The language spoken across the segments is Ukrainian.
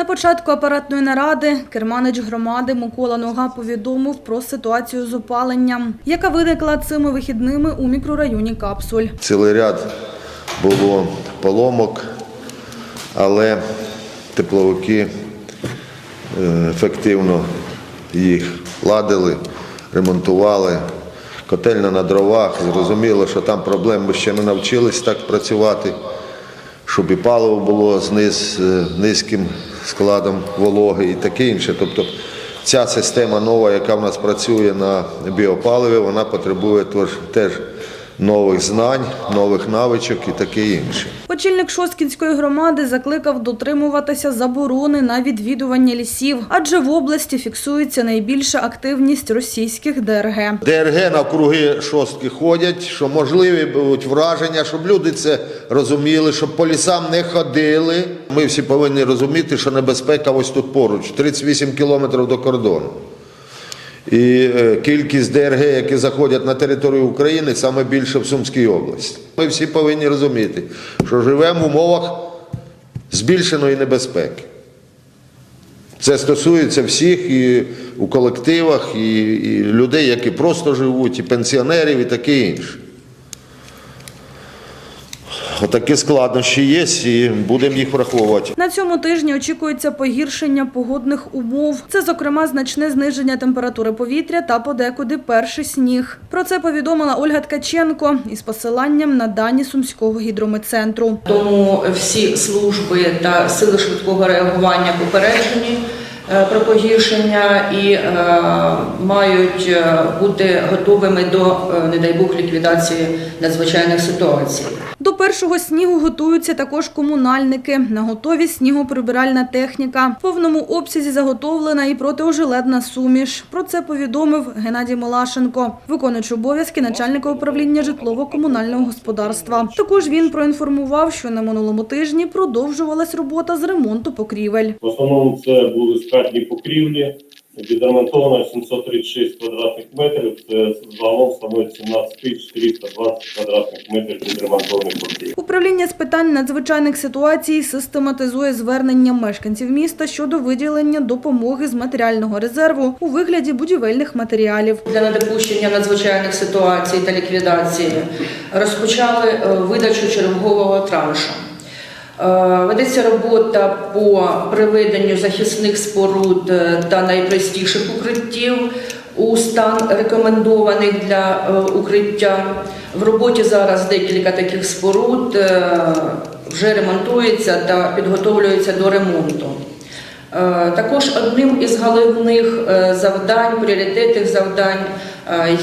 На початку апаратної наради керманич громади Микола Нога повідомив про ситуацію з опаленням, яка виникла цими вихідними у мікрорайоні Капсуль. Цілий ряд було поломок, але тепловики е, ефективно їх ладили, ремонтували. Котельня на дровах, зрозуміло, що там проблем ми ще не навчились так працювати, щоб і паливо було з низ, е, низьким складом вологи і таке інше. Тобто ця система нова, яка в нас працює на біопаливі, вона потребує теж, теж нових знань, нових навичок і таке інше. Очільник Шосткінської громади закликав дотримуватися заборони на відвідування лісів, адже в області фіксується найбільша активність російських ДРГ. ДРГ навкруги шостки ходять, що можливі будуть враження, щоб люди це розуміли, щоб по лісам не ходили. Ми всі повинні розуміти, що небезпека ось тут поруч, 38 кілометрів до кордону. І е, кількість ДРГ, які заходять на територію України, саме більше в Сумській області. Ми всі повинні розуміти, що живемо в умовах збільшеної небезпеки. Це стосується всіх і у колективах, і, і людей, які просто живуть, і пенсіонерів, і таке інше. Отакі складнощі є, і будемо їх враховувати. На цьому тижні очікується погіршення погодних умов. Це, зокрема, значне зниження температури повітря та подекуди перший сніг. Про це повідомила Ольга Ткаченко із посиланням на дані Сумського гідрометцентру. Тому всі служби та сили швидкого реагування попереджені е, про погіршення і е, мають е, бути готовими до, не дай Бог, ліквідації надзвичайних ситуацій. До першого снігу готуються також комунальники. На готові снігоприбиральна техніка. В повному обсязі заготовлена і протиожеледна суміш. Про це повідомив Геннадій Малашенко, виконуючий обов'язки начальника управління житлово-комунального господарства. Також він проінформував, що на минулому тижні продовжувалась робота з ремонту покрівель. В основному це були скатні покрівлі, відремонтовано 736 квадратних метрів, це загалом становить 17 420 квадратних метрів відремонтованих покрівель. Управління з питань надзвичайних ситуацій систематизує звернення мешканців міста щодо виділення допомоги з матеріального резерву у вигляді будівельних матеріалів. Для недопущення надзвичайних ситуацій та ліквідації розпочали е, видачу чергового траншу. Е, Ведеться робота по приведенню захисних споруд е, та найпростіших укриттів у стан рекомендованих для е, укриття. В роботі зараз декілька таких споруд вже ремонтується та підготовлюється до ремонту. Також одним із головних завдань, пріоритетних завдань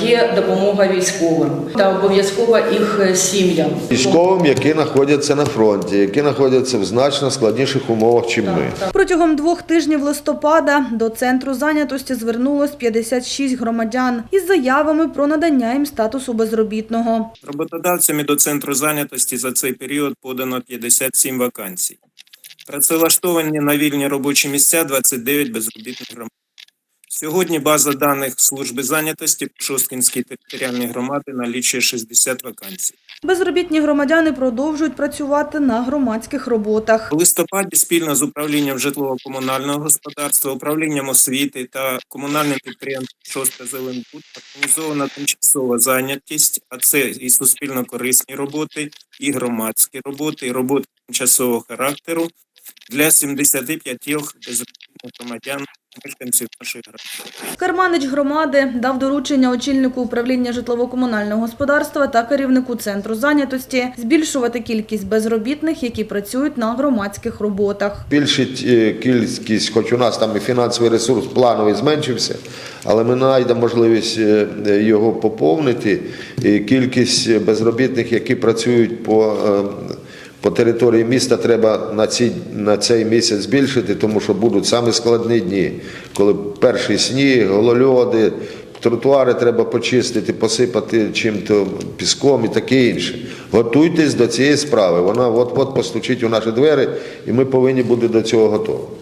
є допомога військовим та обов'язково їх е, сім'ям. Військовим, які знаходяться на фронті, які знаходяться в значно складніших умовах, ніж ми. Протягом двох тижнів листопада до центру зайнятості звернулось 56 громадян із заявами про надання їм статусу безробітного. Роботодавцями до центру зайнятості за цей період подано 57 вакансій. Працевлаштовані на вільні робочі місця 29 безробітних громад. Сьогодні база даних служби зайнятості Шосткінській територіальній громади налічує 60 вакансій. Безробітні громадяни продовжують працювати на громадських роботах. У листопаді спільно з управлінням житлово-комунального господарства, управлінням освіти та комунальним підприємством «Шостка Зеленбуд» організована тимчасова зайнятість, а це і суспільно корисні роботи, і громадські роботи, і роботи тимчасового характеру для 75 безробітних громадян, мешканців нашої громади. Керманич громади дав доручення очільнику управління житлово-комунального господарства та керівнику центру зайнятості збільшувати кількість безробітних, які працюють на громадських роботах. Збільшить е, кількість, хоч у нас там і фінансовий ресурс плановий зменшився, але ми знайдемо можливість е, його поповнити. І кількість безробітних, які працюють по, е, по території міста, треба на, ці, на цей місяць збільшити, тому що будуть саме складні дні, коли перший сніг, голольоди, тротуари треба почистити, посипати чим-то піском і таке інше. Готуйтесь до цієї справи. Вона от-от постучить у наші двері, і ми повинні бути до цього готові.